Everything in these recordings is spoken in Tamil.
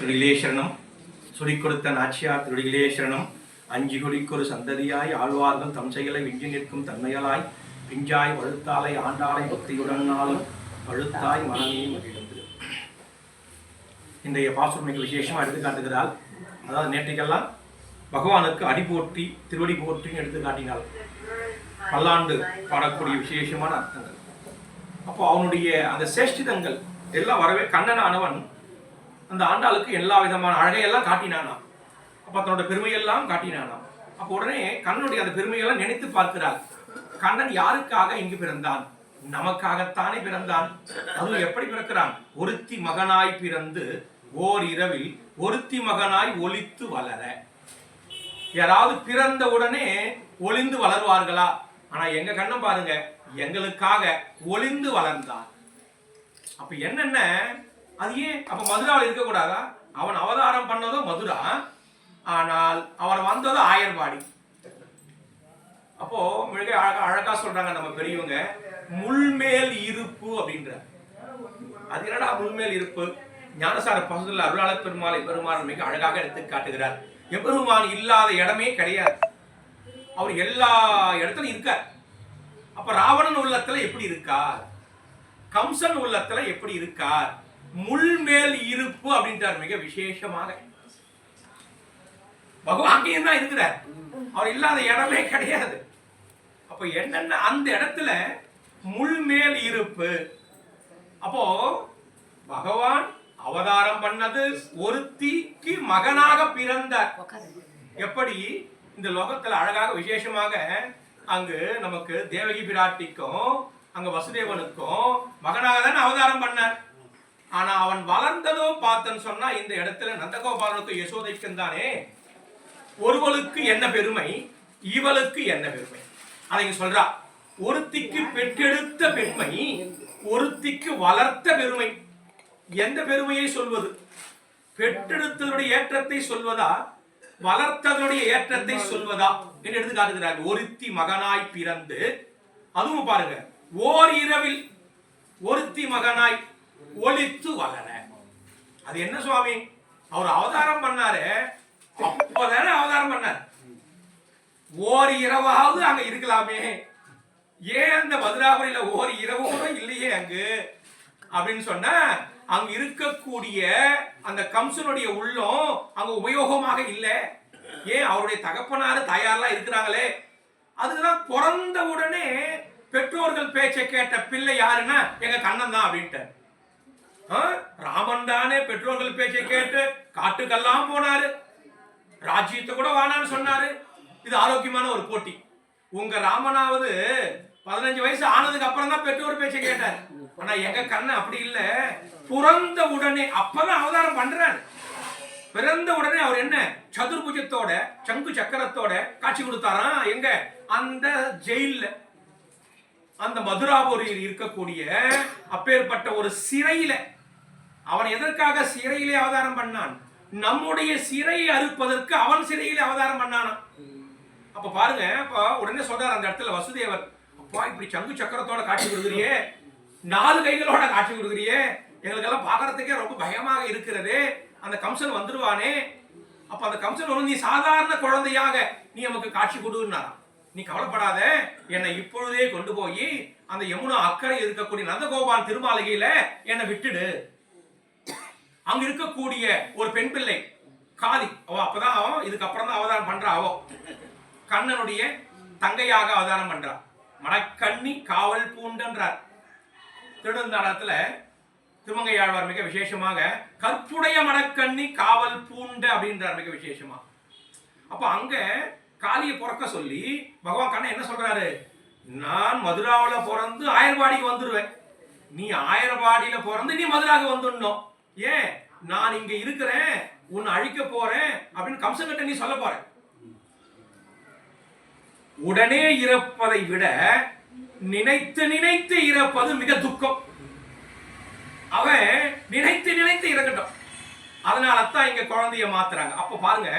திருடிகளே சரணம் சொல்லிக் கொடுத்த நாச்சியார் சரணம் அஞ்சு குடிக்கொரு சந்ததியாய் ஆழ்வார்கள் தம் செயலை விஞ்சி நிற்கும் தன்மைகளாய் பிஞ்சாய் வழுத்தாலை ஆண்டாளை பக்தியுடன் நாளும் பழுத்தாய் மனமே மகிழ்ந்து இன்றைய பாசுரமைக்கு விசேஷமாக எடுத்து காட்டுகிறாள் அதாவது நேற்றைக்கெல்லாம் பகவானுக்கு அடி போற்றி திருவடி போற்றின்னு எடுத்து காட்டினாள் பல்லாண்டு பாடக்கூடிய விசேஷமான அர்த்தங்கள் அப்போ அவனுடைய அந்த சேஷ்டிதங்கள் எல்லாம் வரவே கண்ணனானவன் அந்த ஆண்டாளுக்கு எல்லா விதமான அழகையெல்லாம் காட்டினானாம். அப்போ தன்னோட பெருமையெல்லாம் காட்டினானாம். அப்போ உடனே கண்ணனுடைய அந்த பெருமையெல்லாம் நினைத்து பார்க்கிறார் கண்ணன் யாருக்காக இங்கு பிறந்தான்? நமக்காகத்தானே பிறந்தான். அதுவும் எப்படி பிறக்கிறான்? ஒருத்தி மகனாய் பிறந்து ஓர் இரவில் ஒருத்தி மகனாய் ஒளித்து வளர. யாராவது பிறந்த உடனே ஒளிந்து வளருவார்களா? ஆனா எங்க கண்ணன் பாருங்க எங்களுக்காக ஒளிந்து வளர்ந்தான். அப்ப என்னென்ன அது ஏன்? அப்ப மதுராவில் இருக்கக்கூடாதா? அவன் அவதாரம் பண்ணதோ மதுரா? ஆனால் அவர் வந்ததோ ஆயர்பாடி அப்போ மிக அழகா அழகா சொல்றாங்க நம்ம பெரியவங்க முள்மேல் இருப்பு அப்படின்ற அது என்னடா முள்மேல் இருப்பு? ஞானசார பகுதியில் அருளாள பெருமாளை பெருமான் மிக அழகாக எடுத்து காட்டுகிறார். எம்பெருமான் இல்லாத இடமே கிடையாது. அவர் எல்லா இடத்துலையும் இருக்கார். அப்ப ராவணன் உள்ளத்துல எப்படி இருக்கார்? கம்சன் உள்ளத்துல எப்படி இருக்கார்? முள்மேல் இருப்பு அப்படின்றார் மிக விசேஷமாக. பகவான் அங்கேயும் தான் இருக்கிறார். அவர் இல்லாத இடமே கிடையாது. அப்ப என்னென்ன அந்த இடத்துல முள்மேல் இருப்பு? அப்போ பகவான் அவதாரம் பண்ணது ஒருத்திக்கு மகனாக பிறந்தார் எப்படி? இந்த லோகத்துல அழகாக விசேஷமாக அங்கு நமக்கு தேவகி பிராட்டிக்கும் அங்க வசுதேவனுக்கும் மகனாக தானே அவதாரம் பண்ணார். ஆனா அவன் வளர்ந்ததோ பார்த்தன்னு சொன்னா இந்த இடத்துல நந்தகோபாலனுக்கும் யசோதைக்கும் தானே. ஒருவளுக்கு என்ன பெருமை? இவளுக்கு என்ன பெருமை? அதை சொல்றா. ஒருத்திக்கு பெற்றெடுத்த பெருமை ஒருத்திக்கு வளர்த்த பெருமை. எந்த பெருமையை சொல்வது? பெற்றெடுத்ததுடைய ஏற்றத்தை சொல்வதா? வளர்த்ததனுடைய ஏற்றத்தை சொல்வதா? என்று எடுத்து காட்டுகிறார். ஒருத்தி மகனாய் பிறந்து அதுவும் பாருங்க ஓர் இரவில் ஒருத்தி மகனாய் ஒளித்து வளர. அது என்ன சுவாமி? அவர் அவதாரம் பண்ணாரு. அப்பதானே அவதாரம் பண்ணார். ஓர் இரவாவது அங்க இருக்கலாமே. ஏன் அந்த மதுராபுரியில ஓர் இரவு கூட இல்லையே அங்கு? அப்படின்னு சொன்னா அங்க இருக்கக்கூடிய அந்த கம்சனுடைய உள்ளம் அங்க உபயோகமாக இல்லை. ஏன்? அவருடைய தகப்பனாரு தாயாரெல்லாம் இருக்கிறாங்களே. அதுதான் பிறந்த உடனே பெற்றோர்கள் பேச்சை கேட்ட பிள்ளை யாருன்னா எங்க கண்ணன் தான் அப்படின்ட்டு ராமன் தானே பெற்றோர்கள் பேச்சை கேட்டு காட்டுக்கெல்லாம் போனாரு. ராஜ்யத்தை கூட வானான்னு சொன்னாரு. இது ஆரோக்கியமான ஒரு போட்டி. உங்க ராமனாவது பதினஞ்சு வயசு ஆனதுக்கு அப்புறம் தான் பெற்றோர் பேச்சை கேட்டார். ஆனா எங்க கண்ணு அப்படி இல்லை. பிறந்த உடனே அப்பதான் அவதாரம் பண்றாரு. பிறந்த உடனே அவர் என்ன? சதுர்புஜத்தோட சங்கு சக்கரத்தோட காட்சி கொடுத்தாராம் எங்க? அந்த ஜெயில்ல. அந்த மதுராபுரியில் இருக்கக்கூடிய அப்பேற்பட்ட ஒரு சிறையில. அவன் எதற்காக சிறையிலே அவதாரம் பண்ணான்? நம்முடைய சிறையை அறுப்பதற்கு அவன் சிறையிலே அவதாரம் பண்ணானாம் அப்ப பாருங்க அப்ப உடனே சொல்றாரு அந்த இடத்துல வசுதேவர் அப்பா இப்படி சங்கு சக்கரத்தோட காட்சி கொடுக்குறியே? நாலு கைகளோட காட்சி கொடுக்குறியே? எங்களுக்கெல்லாம் பார்க்கறதுக்கே ரொம்ப பயமாக இருக்கிறது. அந்த கம்சன் வந்துருவானே. அப்ப அந்த கம்சன் நீ சாதாரண குழந்தையாக நீ நமக்கு காட்சி கொடுன்னாராம் நீ கவலைப்படாத. என்னை இப்பொழுதே கொண்டு போய் அந்த யமுனா அக்கறை இருக்கக்கூடிய நந்தகோபால் திருமாளிகையில என்னை விட்டுடு. அங்க இருக்கக்கூடிய ஒரு பெண் பிள்ளை காதி அவ அப்பதான் அவன் இதுக்கப்புறம் தான் அவதாரம் பண்றா அவ. கண்ணனுடைய தங்கையாக அவதாரம் பண்றா. மணக்கண்ணி காவல் பூண்டன்றார். திருடந்தாளத்துல திருமங்கையாழ்வார் மிக விசேஷமாக கற்புடைய மணக்கண்ணி காவல் பூண்டு அப்படின்றார் மிக விசேஷமா. அப்ப அங்க காளியை பிறக்க சொல்லி பகவான் கண்ணன் என்ன சொல்றாரு? நான் மதுராவில் பிறந்து ஆயர்வாடிக்கு வந்துடுவேன் நீ ஆயர்வாடியில பிறந்து நீ மதுராவுக்கு வந்துடணும். ஏன்? நான் இங்க இருக்கிறேன் உன்னை அழிக்க போறேன் அப்படின்னு கம்சங்கிட்ட நீ சொல்ல போற. உடனே இறப்பதை விட நினைத்து நினைத்து இறப்பது மிக துக்கம். அவன் நினைத்து நினைத்து இறக்கட்டும். அதனால தான் இங்க குழந்தைய மாத்துறாங்க. அப்ப பாருங்க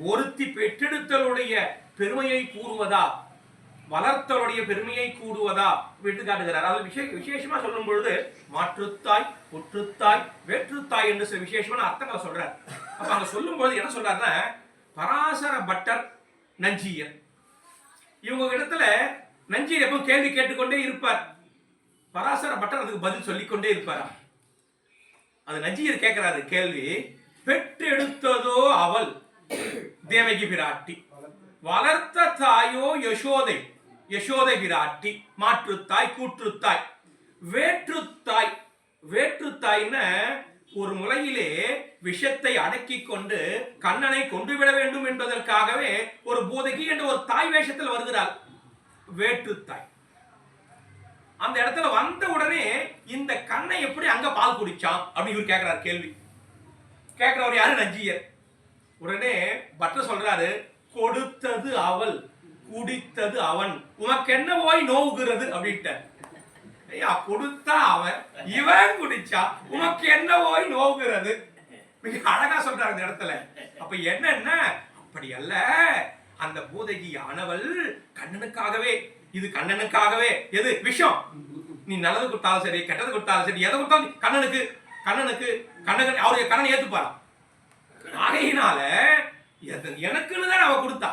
ஒருத்தி பெற்றெடுத்தலுடைய பெருமையை கூறுவதா? வளர்த்தவருடைய பெருமையை கூடுவதா விட்டு காட்டுகிறார். அதாவது விசே விசேஷமா சொல்லும் பொழுது மாற்றுத்தாய் புற்றுத்தாய் வேற்றுத்தாய் என்று சில விசேஷமான அர்த்தங்களை சொல்றார். அப்ப அங்க சொல்லும் பொழுது என்ன சொல்றாருன்னா பராசர பட்டர் நஞ்சியர். இவங்க இடத்துல நஞ்சியர் எப்பவும் கேள்வி கேட்டுக்கொண்டே இருப்பார். பராசர பட்டர் அதுக்கு பதில் சொல்லிக்கொண்டே இருப்பாரா? அது நஞ்சியர் கேட்கிறாரு கேள்வி. பெற்றெடுத்ததோ அவள் தேவகி பிராட்டி. வளர்த்த தாயோ யசோதை. யசோதை பிராட்டி மாற்றுத்தாய் கூற்றுத்தாய். வேற்றுத்தாய் வேற்றுத்தாய்ன ஒரு முறையிலே விஷத்தை அடக்கி கொண்டு கண்ணனை கொண்டு விட வேண்டும் என்பதற்காகவே ஒரு போதகி என்ற ஒரு தாய் வேஷத்தில் வருகிறாள். வேற்றுத்தாய். அந்த இடத்துல வந்த உடனே இந்த கண்ணை எப்படி அங்க பால் குடிச்சான் அப்படின்னு இவர் கேட்கிறார் கேள்வி. கேட்கிறவர் யாரு? நஞ்சியர். உடனே பட்டர் சொல்றாரு கொடுத்தது அவள். குடித்தது அவன். உனக்கு என்ன போய் நோவுகிறது? அப்படின்ட்டு ஐயா கொடுத்தா அவன். இவன் குடிச்சா உனக்கு என்ன போய் நோவுகிறது? மிக அழகா சொல்றாரு இந்த இடத்துல. அப்ப என்னன்னா அப்படி அல்ல அந்த பூதகி ஆனவள் கண்ணனுக்காகவே இது கண்ணனுக்காகவே எது? விஷம். நீ நல்லது கொடுத்தாலும் சரி கெட்டது கொடுத்தாலும் சரி எதை கொடுத்தாலும் கண்ணனுக்கு கண்ணனுக்கு கண்ணன் அவருடைய கண்ணனை ஏத்துப்பாராம். ஆகையினால எனக்கு எனக்குன்னு தானே அவ கொடுத்தா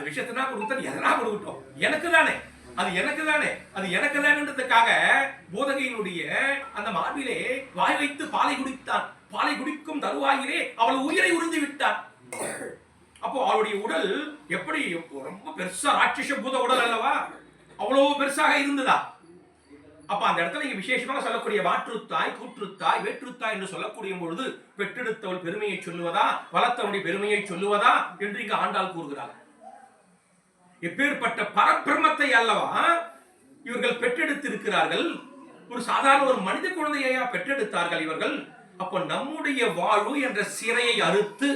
அது விஷயத்தினா கொடுத்தா எதனா கொடுக்கட்டும். எனக்கு தானே அது எனக்கு தானே அது எனக்கு தானேன்றதுக்காக போதகையினுடைய அந்த மார்பிலே வாய் வைத்து பாலை குடித்தான். பாலை குடிக்கும் தருவாயிலே அவள் உயிரை உறிந்து விட்டான் அப்போ அவளுடைய உடல் எப்படி ரொம்ப பெருசா ராட்சச பூத உடல் அல்லவா? அவ்வளவு பெருசாக இருந்ததா? அப்ப அந்த இடத்துல இங்க விசேஷமாக சொல்லக்கூடிய வாற்றுத்தாய் கூற்றுத்தாய் வேற்றுத்தாய் என்று சொல்லக்கூடிய பொழுது பெற்றெடுத்தவள் பெருமையை சொல்லுவதா? வளர்த்தவனுடைய பெருமையை சொல்லுவதா? என்று இங்கு ஆண்டாள் கூறுகிறாள். எப்பேற்பட்ட பரபிரமத்தை அல்லவா இவர்கள் பெற்றெடுத்திருக்கிறார்கள்? ஒரு சாதாரண ஒரு மனித குழந்தையா பெற்றெடுத்தார்கள் இவர்கள்? அப்போ நம்முடைய வாழ்வு என்ற சிறையை அறுத்து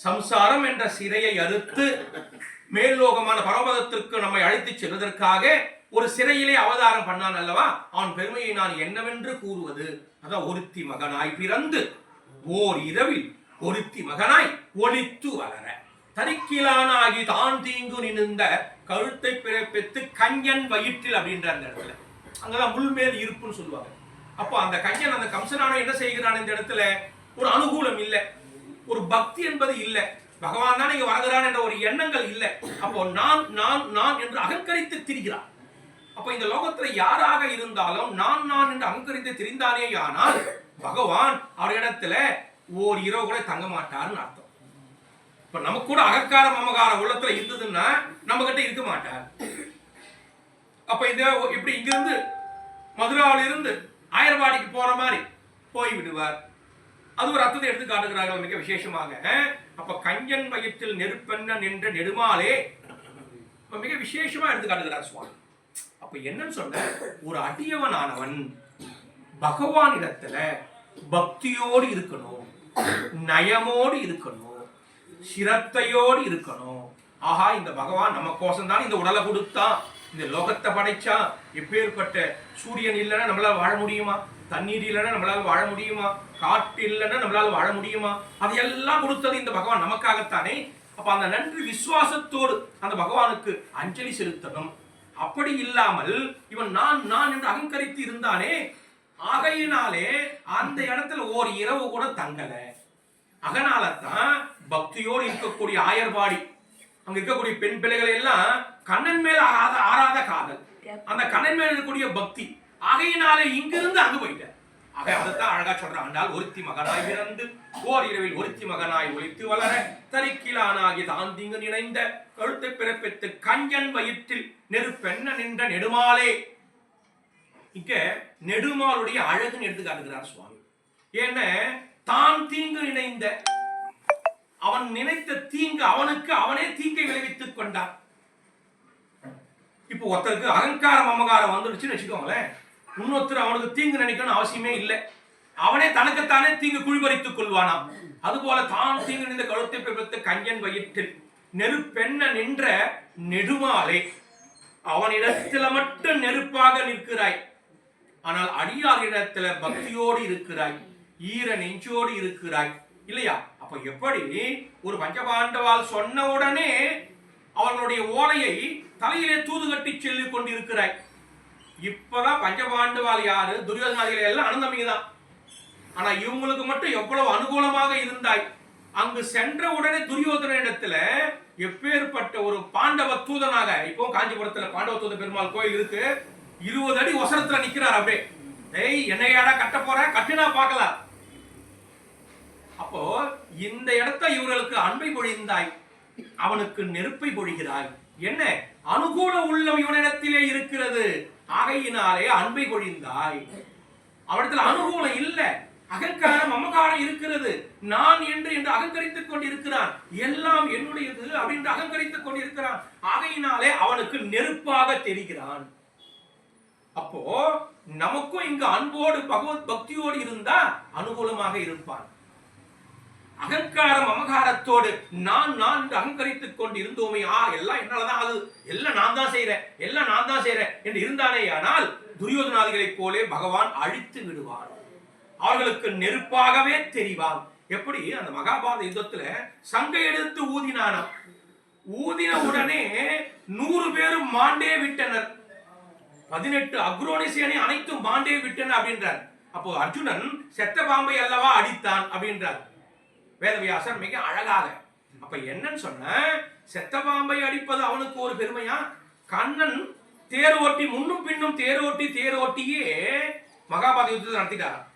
சம்சாரம் என்ற சிறையை அறுத்து மேல்லோகமான பரமதத்திற்கு நம்மை அழைத்துச் செல்வதற்காக ஒரு சிறையிலே அவதாரம் பண்ணான் அல்லவா? அவன் பெருமையை நான் என்னவென்று கூறுவது? அதான் ஒருத்தி மகனாய் பிறந்து ஓர் இரவில் ஒருத்தி மகனாய் ஒளித்து வளர. தரிக்கிலானாகி தான் தீங்கு நினைந்த கழுத்தை பிறப்பித்து கஞ்சன் வயிற்றில் அப்படின்ற அந்த இடத்துல. அங்கதான் முள்மேல் இருப்புன்னு சொல்லுவாங்க. அப்போ அந்த கஞ்சன் அந்த கம்சனான என்ன செய்கிறான் இந்த இடத்துல? ஒரு அனுகூலம் இல்லை. ஒரு பக்தி என்பது இல்லை. பகவான் தான் இங்க வரகிறான் என்ற ஒரு எண்ணங்கள் இல்லை. அப்போ நான் நான் நான் என்று அகங்கரித்து திரிகிறான் அப்ப இந்த லோகத்துல யாராக இருந்தாலும் நான் நான் என்று அகங்கரித்து திரிந்தானே ஆனால் பகவான் அவரிடத்துல ஓர் இரவு கூட தங்க மாட்டார்னு அர்த்தம். இப்ப நமக்கு கூட அகக்கார மமகார உள்ளத்துல இருந்ததுன்னா நம்ம கிட்ட இருக்க மாட்டார். அப்ப இந்த இப்படி இங்கிருந்து மதுராவில் இருந்து ஆயர்வாடிக்கு போற மாதிரி போய் விடுவார். அது ஒரு அர்த்தத்தை எடுத்து காட்டுகிறார்கள் மிக விசேஷமாக. அப்ப கஞ்சன் மையத்தில் நெருப்பென்ன நின்ற நெடுமாலே மிக விசேஷமா எடுத்து காட்டுகிறார் சுவாமி. அப்ப என்னன்னு சொன்ன ஒரு அடியவனானவன் பகவானிடத்துல பக்தியோடு இருக்கணும் நயமோடு இருக்கணும் சிரத்தையோடு இருக்கணும். ஆஹா இந்த பகவான் நம்ம கோசம் தான் இந்த உடலை கொடுத்தான். இந்த லோகத்தை படைச்சான். எப்பேற்பட்ட சூரியன் இல்லைன்னா நம்மளால் வாழ முடியுமா? தண்ணீர் இல்லைன்னா நம்மளால வாழ முடியுமா? காற்று இல்லைன்னா நம்மளால் வாழ முடியுமா? அதையெல்லாம் கொடுத்தது இந்த பகவான் நமக்காகத்தானே. அப்ப அந்த நன்றி விசுவாசத்தோடு அந்த பகவானுக்கு அஞ்சலி செலுத்தணும். அப்படி இல்லாமல் இவன் நான் நான் என்று அகங்கரித்து இருந்தானே ஆகையினாலே அந்த இடத்துல ஓர் இரவு கூட தங்கல. அதனாலதான் பக்தியோடு இருக்கக்கூடிய ஆயர்பாடி அங்க இருக்கக்கூடிய பெண் பிள்ளைகள் எல்லாம் கண்ணன் மேல் ஆறாத ஆறாத காதல். அந்த கண்ணன் மேல் இருக்கக்கூடிய பக்தி ஆகையினாலே இங்கிருந்து அங்கு போயிட்டார். ஆக அதைத்தான் அழகா சொல்றான் ஆண்டால் ஒருத்தி மகனாய் பிறந்து ஓர் இரவில் ஒருத்தி மகனாய் ஒளித்து வளர தரிக்கிலானாகி தான் தீங்கு நினைந்த கழுத்தை பிறப்பித்து கஞ்சன் வயிற்றில் நெருப்பென்ன நின்ற நெடுமாலே. இங்க நெடுமாளுடைய அழகுன்னு எடுத்து காட்டுகிறார் சுவாமி. ஏன்னா தான் தீங்கு நினைந்த அவன் நினைத்த தீங்கு அவனுக்கு அவனே தீங்கை விளைவித்துக் கொண்டான். இப்போ ஒருத்தருக்கு அகங்காரம் அமகாரம் வந்துடுச்சுன்னு வச்சுக்கோங்களேன். இன்னொருத்தர் அவனுக்கு தீங்கு நினைக்கணும் அவசியமே இல்லை. அவனே தனக்குத்தானே தீங்கு குழிபறித்துக் கொள்வானாம். அதுபோல தான் தீங்கு நின்ற கழுத்தை பிறப்பித்த கஞ்சன் வயிற்றில் நெருப்பெண்ண நின்ற நெடுமாலே அவனிடத்துல மட்டும் நெருப்பாக நிற்கிறாய். ஆனால் அடியாரிடத்துல பக்தியோடு இருக்கிறாய். ஈர நெஞ்சோடு இருக்கிறாய். இல்லையா? அப்ப எப்படி ஒரு பஞ்சபாண்டவால் சொன்ன உடனே அவர்களுடைய ஓலையை தலையிலே தூது கட்டி செல்லிக் கொண்டிருக்கிறாய். இப்பதான் பஞ்சபாண்டவால் யாரு? துரியோதனாதிகளை எல்லாம் அனந்தமிங்க தான் ஆனா இவங்களுக்கு மட்டும் எவ்வளவு அனுகூலமாக இருந்தாய்? அங்கு சென்ற உடனே துரியோதன இடத்துல எப்பேற்பட்ட ஒரு பாண்டவ தூதனாக இப்போ காஞ்சிபுரத்துல பாண்டவ தூத பெருமாள் கோயில் இருக்கு இருபது அடி ஒசரத்துல நிக்கிறார் அப்படியே. டேய் என்னையாடா கட்ட போற? கட்டுனா பார்க்கலாம். அப்போ இந்த இடத்த இவர்களுக்கு அன்பை பொழிந்தாய் அவனுக்கு நெருப்பை பொழிகிறாய். என்ன? அனுகூல உள்ளம் இவனிடத்திலே இருக்கிறது. ஆகையினாலே அன்பை பொழிந்தாய். அவனிடத்தில் அனுகூலம் இல்ல. அகங்காரம் அமகாரம் இருக்கிறது. நான் என்று என்று அகங்கரித்துக் கொண்டிருக்கிறான். எல்லாம் என்னுடையது அப்படின்னு அகங்கரித்துக் கொண்டிருக்கிறான். ஆகையினாலே அவனுக்கு நெருப்பாக தெரிகிறான். அப்போ நமக்கும் இங்கு அன்போடு பகவத் பக்தியோடு இருந்தா அனுகூலமாக இருப்பான். அகங்காரம் அமகாரத்தோடு நான் நான் அகங்கரித்துக் கொண்டு இருந்தோமே ஆ எல்லாம் என்னாலதான் அது எல்லாம் நான் தான் செய்யறேன் எல்லாம் நான் தான் செய்யறேன் என்று இருந்தானே ஆனால் துரியோதனாதிகளைப் போலே பகவான் அழித்து விடுவான் அவர்களுக்கு நெருப்பாகவே தெரிவான். எப்படி? அந்த மகாபாரத யுத்தத்துல சங்க எடுத்து ஊதினானாம். ஊதின உடனே நூறு பேரும் மாண்டே விட்டனர். பதினெட்டு அக்ரோனிசியனை அனைத்தும் மாண்டே விட்டனர் அப்படின்றார். அப்போ அர்ஜுனன் செத்த பாம்பை அல்லவா அடித்தான் அப்படின்றார். வேதவியாசர் மிக அழகாக. அப்ப என்னன்னு சொன்ன செத்த பாம்பை அடிப்பது அவனுக்கு ஒரு பெருமையா? கண்ணன் தேர் ஓட்டி முன்னும் பின்னும் தேர் ஓட்டி தேர் ஓட்டியே மகாபாரத யுத்தத்தை நடத்திட்டாராம்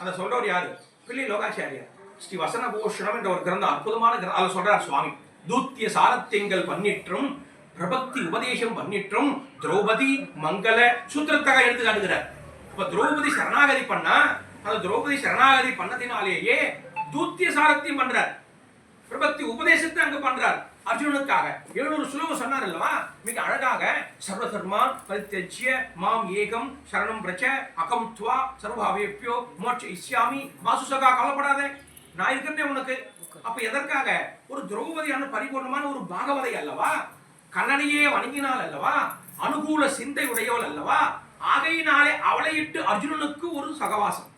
அதை சொல்றவர் யாரு? பிள்ளை லோகாச்சாரியார். ஸ்ரீ வசன பூஷணம் என்ற ஒரு கிரந்தம் அற்புதமான கிரந்தம். அதை சொல்றார் சுவாமி. தூத்திய சாரத்தியங்கள் பண்ணிற்றும் பிரபக்தி உபதேசம் பண்ணிற்றும் திரௌபதி மங்கள சூத்திரத்தக எடுத்து காட்டுகிறார். இப்ப திரௌபதி சரணாகதி பண்ணா அந்த திரௌபதி சரணாகதி பண்ணதினாலேயே தூத்திய சாரத்தியம் பண்றார். பிரபத்தி உபதேசத்தை அங்க பண்றார். அர்ஜுனனுக்காக. எழுநூறு சுலோகம் சொன்னார் அல்லவா? மிக அழகாக சர்வதர்மா பரித்தஜ்ய மாம் ஏகம் சரணம் பிரச்ச அகம் துவா சர்வாவேப்பியோ மோட்ச இஸ்யாமி மாசுசகா கவலைப்படாத. நான் இருக்கிறதே உனக்கு. அப்ப எதற்காக? ஒரு திரௌபதியான பரிபூர்ணமான ஒரு பாகவதை அல்லவா? கண்ணனையே வணங்கினாள் அல்லவா? அனுகூல சிந்தை உடையவள் அல்லவா? ஆகையினாலே அவளையிட்டு அர்ஜுனனுக்கு ஒரு சகவாசம்.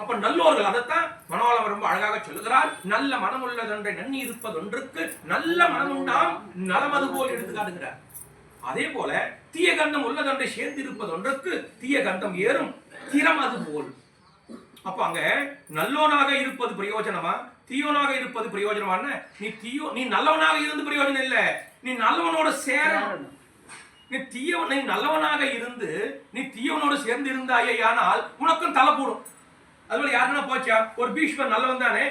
அப்ப நல்லோர்கள் அதைத்தான் மனோலம் ரொம்ப அழகாக சொல்லுகிறார். நல்ல மனம் உள்ளதொன்றை நன்னி இருப்பதொன்றுக்கு நல்ல மனம் உண்டாம் நலமது போல் எடுத்து காட்டுகிறார். அதே போல தீய கந்தம் உள்ளதொன்றை சேர்ந்து இருப்பதொன்றுக்கு தீய கந்தம் ஏறும் திறம் அது போல். அப்ப அங்க நல்லோனாக இருப்பது பிரயோஜனமா? தீயோனாக இருப்பது பிரயோஜனமான நீ தீயோ நீ நல்லவனாக இருந்து பிரயோஜனம் இல்ல. நீ நல்லவனோட சேரணும். நீ தீயவன் நீ நல்லவனாக இருந்து நீ தீயவனோடு சேர்ந்து இருந்தாயே ஆனால் உனக்கும் தலை போடும். அதுபோல யாருன்னா போச்சா? ஒரு பீஷ்மர் நல்லவன் தானே?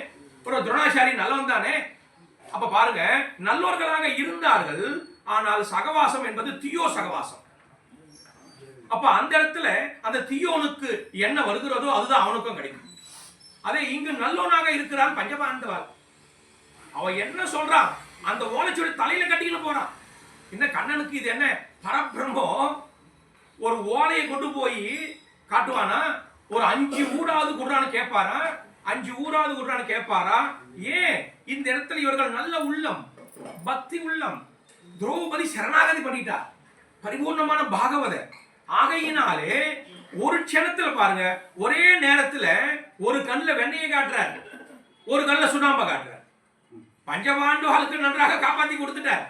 ஒரு துரோணாச்சாரி நல்லவன் தானே? அப்ப பாருங்க நல்லவர்களாக இருந்தார்கள் ஆனால் சகவாசம் என்பது தீயோ சகவாசம். அப்ப அந்த இடத்துல அந்த தீயோனுக்கு என்ன வருகிறதோ அதுதான் அவனுக்கும் கிடைக்கும். அதே இங்கு நல்லவனாக இருக்கிறான் பஞ்சபாண்டவர். அவன் என்ன சொல்றான்? அந்த ஓலைச்சுவடி தலையில கட்டிக்கிட்டு போறான். இந்த கண்ணனுக்கு இது என்ன? பரபிரம்மம் ஒரு ஓலையை கொண்டு போய் காட்டுவானா? ஒரு அஞ்சு ஊராவது குடுறான்னு கேட்பாரா? அஞ்சு ஊராவது குடுறான்னு கேட்பாரா? ஏன்? இந்த இடத்துல இவர்கள் நல்ல உள்ளம் பக்தி உள்ளம். திரௌபதி சரணாகதி பண்ணிட்டா பரிபூர்ணமான பாகவத ஆகையினாலே ஒரு க்ஷணத்துல பாருங்க ஒரே நேரத்துல ஒரு கண்ணில் வெண்ணையை காட்டுறார். ஒரு கண்ணில் சுண்ணாம்பை காட்டுறார். பஞ்சபாண்டுகளுக்கு நன்றாக காப்பாத்தி கொடுத்துட்டார்.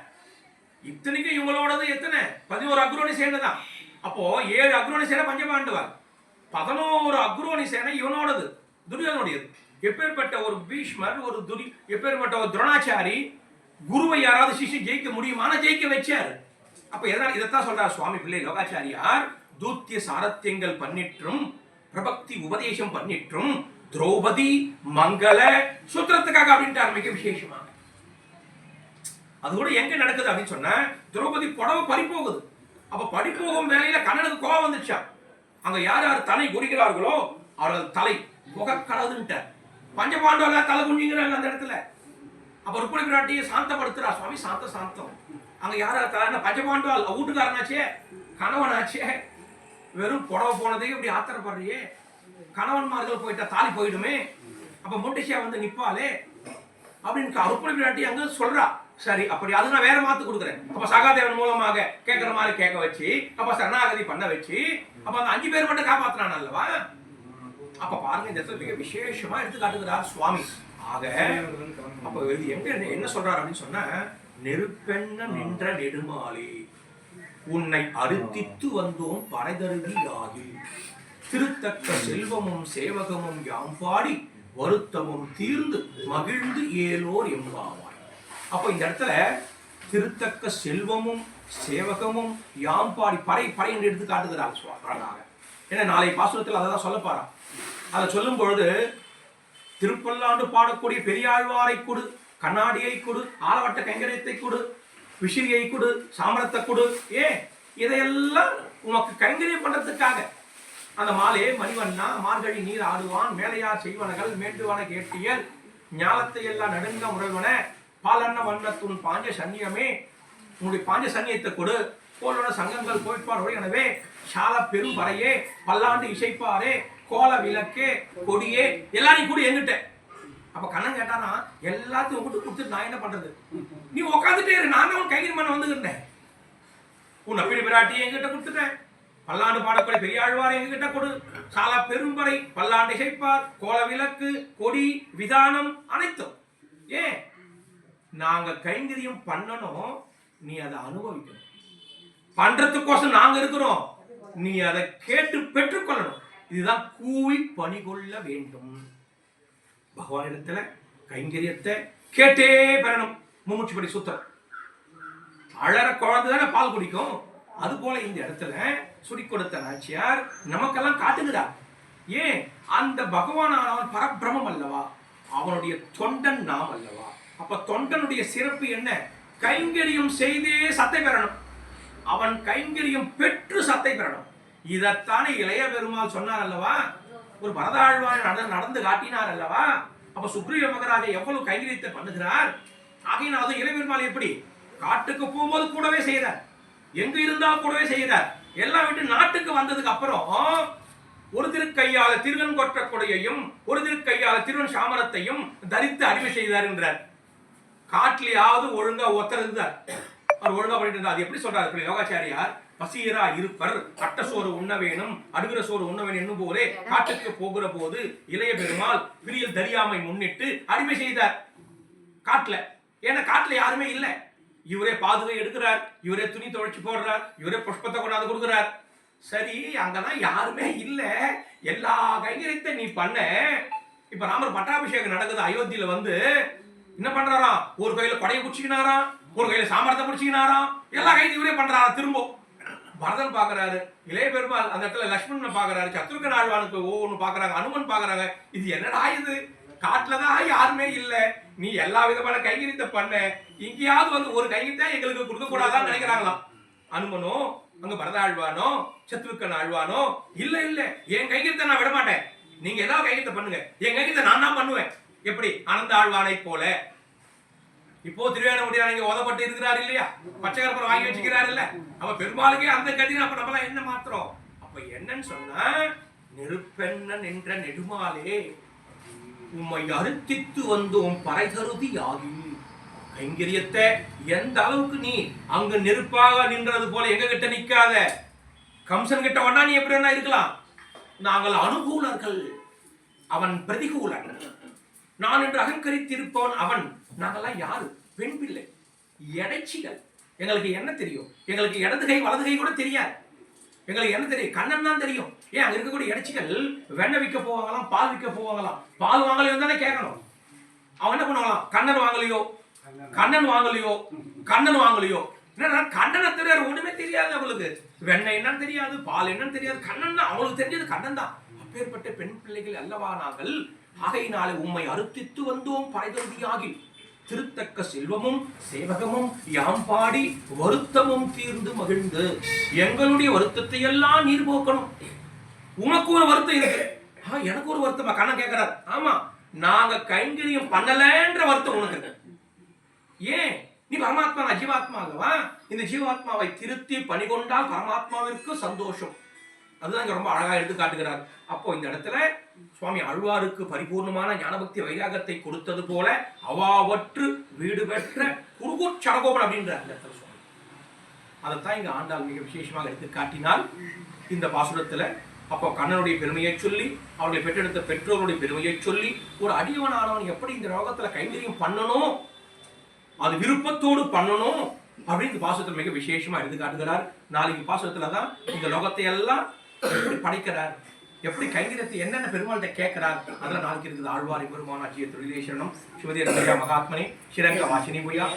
இத்தனைக்கும் இவங்களோடது எத்தனை? பதினோரு அக்ரோனி சேர்ந்ததான் தான் அப்போ ஏழு அக்ரோனி சேர பஞ்சபாண்டுவார். பதினோரு அக்ரோணி சேனை இவனோடது துரியோதனுடையது. எப்பேற்பட்ட ஒரு பீஷ்மர் ஒரு துரி எப்பேற்பட்ட ஒரு துரோணாச்சாரி குருவை யாராவது சிஷி ஜெயிக்க முடியுமான ஜெயிக்க வச்சார். அப்ப எதனால் இதைத்தான் சொல்றார் சுவாமி பிள்ளை லோகாச்சாரியார்? தூத்திய சாரத்தியங்கள் பண்ணிற்றும் பிரபக்தி உபதேசம் பண்ணிற்றும் திரௌபதி மங்கள சூத்திரத்துக்காக அப்படின்ட்டு மிக விசேஷமா. அது கூட எங்க நடக்குது அப்படின்னு சொன்ன திரௌபதி புடவை பறி போகுது அப்ப படிப்போகும் வேலையில கண்ணனுக்கு கோபம் வந்துச்சா அங்க யார் யார் தலை குறிக்கிறார்களோ அவர்கள் தலை முகக்கடவுன்ட்டார் பஞ்சபாண்டவர்கள் தலை குஞ்சுங்கிறாங்க அந்த இடத்துல. அப்ப ருக்மணி பிராட்டியை சாந்தப்படுத்துறா சுவாமி சாந்த சாந்தம். அங்க யார் யார் தலை பஞ்சபாண்டவால் வீட்டுக்காரனாச்சே கணவனாச்சே வெறும் புடவை போனதே இப்படி ஆத்திரப்படுறியே. கணவன்மார்கள் போயிட்டா தாலி போயிடுமே. அப்ப முண்டிஷியா வந்து நிப்பாளே. அப்படின்னு அருப்பணி பிராட்டி அங்க சொல்றா. சரி அப்படி. அது நான் வேற மாத்து கொடுக்குறேன். அப்ப சகாதேவன் மூலமாக கேட்கற மாதிரி கேட்க வச்சு அப்ப சரணாகதி பண்ண வச்சு அப்ப அந்த அஞ்சு பேர் மட்டும் காப்பாத்தினான் அல்லவா? அப்ப பாருங்க இந்த இடத்துல மிக விசேஷமா எடுத்து காட்டுகிறார் சுவாமி. ஆக அப்ப எங்க என்ன சொல்றாரு அப்படின்னு சொன்ன நெருப்பெண்ண நின்ற நெடுமாலே உன்னை அறுத்தித்து வந்தோம் பறைதருதி யாகில். திருத்தக்க செல்வமும் சேவகமும் யாம் பாடி வருத்தமும் தீர்ந்து மகிழ்ந்து ஏலோர் எம்பாவாய் அப்போ இந்த இடத்துல திருத்தக்க செல்வமும் சேவகமும் யாம் பாடி பறை பறை என்று எடுத்து காட்டுகிறார் அழகாக ஏன்னா நாளை பாசுரத்தில் அதை தான் சொல்லப்பாரா அதை சொல்லும் பொழுது திருப்பல்லாண்டு பாடக்கூடிய பெரியாழ்வாரை கொடு கண்ணாடியை கொடு ஆலவட்ட கைங்கரியத்தை கொடு விசிறியை கொடு சாமரத்தை கொடு. ஏ இதையெல்லாம் உனக்கு கைங்கரியம் பண்ணுறதுக்காக அந்த மாலே மணிவண்ணா மார்கழி நீர் ஆடுவான் மேலையார் செய்வனகள் மேட்டுவன கேட்டியல் ஞாலத்தை எல்லாம் நடுங்க முறைவன பாலண்ண வண்ணத்துன் பாஞ்ச சன்னியமே. உன்னுடைய பாஞ்ச சன்னியத்தை கொடு. போலோட சங்கங்கள் போய்ப்பார் எனவே சால பெரும் வரையே பல்லாண்டு இசைப்பாரே கோல விளக்கே கொடியே எல்லாரையும் கூட எங்கிட்ட அப்ப கண்ணன் கேட்டானா எல்லாத்தையும் உங்ககிட்ட கொடுத்துட்டு நான் என்ன பண்றது? நீ உட்காந்துட்டே இரு நான் தான் கைகறி பண்ண வந்துக்கிட்டேன் உன் நப்பிடி பிராட்டி என்கிட்ட கொடுத்துட்டேன். பல்லாண்டு பாடக்கூடிய பெரியாழ்வார் எங்ககிட்ட கொடு. சாலா பெரும்பறை பல்லாண்டு இசைப்பார் கோல விளக்கு கொடி விதானம் அனைத்தும். ஏன்? நாங்க கைங்கரியம் பண்ணணும் நீ அதை அனுபவிக்கணும். பண்றதுக்கோசம் நாங்க இருக்கிறோம். நீ அதை கேட்டு பெற்றுக்கொள்ளணும். இதுதான் கூவி பணி கொள்ள வேண்டும். பகவானிடத்துல கைங்கரியத்தை கேட்டே பெறணும். மும்முச்சுப்படி சுத்தம். அழற குழந்தை தானே பால் குடிக்கும். அது போல இந்த இடத்துல சுடி கொடுத்த நாச்சியார் நமக்கெல்லாம் காட்டுகிறார் ஏன்? அந்த பகவான் அவன் பரபிரமம் அல்லவா? அவனுடைய தொண்டன் நாம் அல்லவா? அப்ப தொண்டனுடைய சிறப்பு என்ன? கைங்கரியம் செய்தே சத்தை பெறணும். அவன் கைங்கரியம் பெற்று சத்தை பெறணும். இதைத்தானே இளைய பெருமாள் சொன்னார் அல்லவா ஒரு பரதாழ்வான் நடந்து நடந்து காட்டினார் அல்லவா அப்ப சுக்ரீவ மகராஜா எவ்வளவு கைங்கரியத்தை பண்ணுகிறார்? ஆகையினால் அது இளைய பெருமாள் எப்படி? காட்டுக்கு போகும்போது கூடவே செய்கிறார். எங்க இருந்தாலும் கூடவே செய்கிறார். எல்லாம் விட்டு நாட்டுக்கு வந்ததுக்கு அப்புறம் ஒரு திருக்கையால திருவன் கொற்ற கொடையையும் ஒரு திருக்கையால திருவன் சாமரத்தையும் தரித்து அடிமை செய்தார் என்றார். காட்டிலேயாவது ஒழுங்கா ஒத்தருந்தார். அவர் ஒழுங்கா பண்ணிட்டு இருந்தார். அது எப்படி சொல்றாரு யோகாச்சாரியார்? பசீரா இருப்பர். கட்ட சோறு உண்ண வேணும் அடுகிற சோறு உண்ண வேணும் என்னும் போதே காட்டுக்கு போகிற போது இளைய பெருமாள் பிரியல் தரியாமை முன்னிட்டு அடிமை செய்தார். காட்டுல. ஏன்னா காட்டுல யாருமே இல்லை. இவரே பாதுகை எடுக்கிறார். இவரே துணி துவைச்சு போடுறார். இவரே புஷ்பத்தை கொண்டாந்து கொடுக்குறார். சரி அங்கெல்லாம் யாருமே இல்லை. எல்லா கைங்கரியத்தை நீ பண்ண. இப்ப ராமர் பட்டாபிஷேகம் நடக்குது. அயோத்தியில வந்து என்ன பண்றாராம் ஒரு கையில கொடையை பிடிச்சிக்கினாராம் ஒரு கையில சாமரத்தை பிடிச்சிக்கினாராம் எல்லா கையும் இவரே பண்றாரா? திரும்ப. பரதன் பாக்குறாரு இளைய பெருமாள் அந்த இடத்துல லக்ஷ்மணனை பாக்குறாரு சத்ருகன் ஆழ்வானுக்கு ஒவ்வொன்று பாக்குறாங்க அனுமன் பாக்குறாங்க. இது என்னடா இது? காட்டுலதான் யாருமே இல்ல. நீ எல்லா விதமான கைங்கரியத்தை பண்ண. எங்கேயாவது வந்து ஒரு கைங்கரியம் எங்களுக்கு கொடுக்க கூடாதான்னு நினைக்கிறாங்களாம். அனுமனோ அங்க பரத ஆழ்வானோ சத்ருக்கன் ஆழ்வானோ இல்ல இல்ல. என் கைங்கரியத்தை நான் விட மாட்டேன் நீங்க ஏதாவது கைங்கரியத்தை பண்ணுங்க. என் கைங்கரியத்தை நான் தான் பண்ணுவேன். எப்படி? அனந்த ஆழ்வானை போல. இப்போ திருவேணமுடியார் இங்கே உதப்பட்டு இருக்கிறார் இல்லையா? பச்சை கருப்பரை வாங்கி வச்சுக்கிறார் இல்ல? அப்ப பெருமாளுக்கே அந்த கதி அப்ப நம்மளாம் என்ன மாத்திரம் அப்ப என்னன்னு சொன்னா நெருப்பெண்ண நின்ற நெடுமாலே உம்மை அறுத்தித்து வந்தோம் பறைகருதி ஆகி கைங்கரியத்தை எந்த அளவுக்கு நீ அங்க நெருப்பாக நின்றது போல எங்க கிட்ட நிக்காத? கம்சன் கிட்ட ஒன்னா நீ எப்படி வேணா இருக்கலாம். நாங்கள் அனுகூலர்கள். அவன் பிரதிகூலன். நான் என்று அகங்கரித்திருப்பவன் அவன். நாங்கெல்லாம் யாரு? பெண் பிள்ளை. எடைச்சிகள். எங்களுக்கு என்ன தெரியும்? எங்களுக்கு இடது கை வலது கை கூட தெரியாது. எங்களுக்கு என்ன தெரியும்? கண்ணன் தான் தெரியும். ஏன் அங்க இருக்கக்கூடிய இடைச்சிகள் வெண்ணெய் விற்க போவாங்களாம் பால் விற்க போவாங்களாம். பால் வாங்கலையோ தானே கேட்கணும். அவன் என்ன பண்ணுவாங்களாம்? கண்ணன் வாங்கலையோ? கண்ணன் வாங்கலையோ? கண்ணன் வாங்கலையோ? என்னன்னா கண்ணனை தெரியாது. ஒண்ணுமே தெரியாது அவளுக்கு. வெண்ணெய் என்னன்னு தெரியாது பால் என்னன்னு தெரியாது. கண்ணன் தான். அவங்களுக்கு தெரிஞ்சது கண்ணன் தான். அப்பேற்பட்ட பெண் பிள்ளைகள் அல்லவா நாங்கள்? ஆகையினாலே உம்மை அறுத்தித்து வந்தோம் பரைதந்தியாகி திருத்தக்க செல்வமும் சேவகமும் யாம் பாடி வருத்தமும் தீர்ந்து மகிழ்ந்து எங்களுடைய வருத்தத்தை எல்லாம் நீர் போக்கணும் உனக்கு ஒரு வருத்தம் இருக்கு. எனக்கு ஒரு வருத்தமா கண்ணன் கேட்கிறார் ஆமா நாங்க கைங்கரியம் பண்ணலன்ற வருத்தம் உனக்கு ஏன்? நீ பரமாத்மா நான் ஜீவாத்மாகவா இந்த ஜீவாத்மாவை திருத்தி பணிகொண்டால் பரமாத்மாவிற்கு சந்தோஷம். அதுதான் இங்க ரொம்ப அழகா எடுத்து காட்டுகிறார். அப்போ இந்த இடத்துல சுவாமி அழ்வாருக்கு பரிபூர்ணமான ஞானபக்தி வைராகத்தை கொடுத்தது போல அவாவற்று வீடு பெற்ற குருகூர் சடகோபன் அப்படின்ற இந்த இடத்துல சுவாமி. அதைத்தான் இங்க ஆண்டாள் மிக விசேஷமாக எடுத்து காட்டினால் இந்த பாசுரத்துல அப்போ கண்ணனுடைய பெருமையை சொல்லி அவர்களை பெற்றெடுத்த பெற்றோருடைய பெருமையை சொல்லி ஒரு அடியவனானவன் எப்படி இந்த லோகத்துல கைங்கரியம் பண்ணணும் அது விருப்பத்தோடு பண்ணணும் அப்படின்னு இந்த பாசத்தில் மிக விசேஷமா எடுத்து காட்டுகிறார். நாளைக்கு பாசத்துல தான் இந்த லோகத்தை எல்லாம் எப்படி படைக்கிறார்? எப்படி கைங்கரியத்தை என்னென்ன பெருமாள்கிட்ட கேட்கிறார்? அதெல்லாம் நாளைக்கு இருக்குது ஆழ்வாரி பெருமானாச்சிய தொழிலேஸ்வரனும் சிவதி மகாத்மனி. ஸ்ரீரங்க வாசினி புயா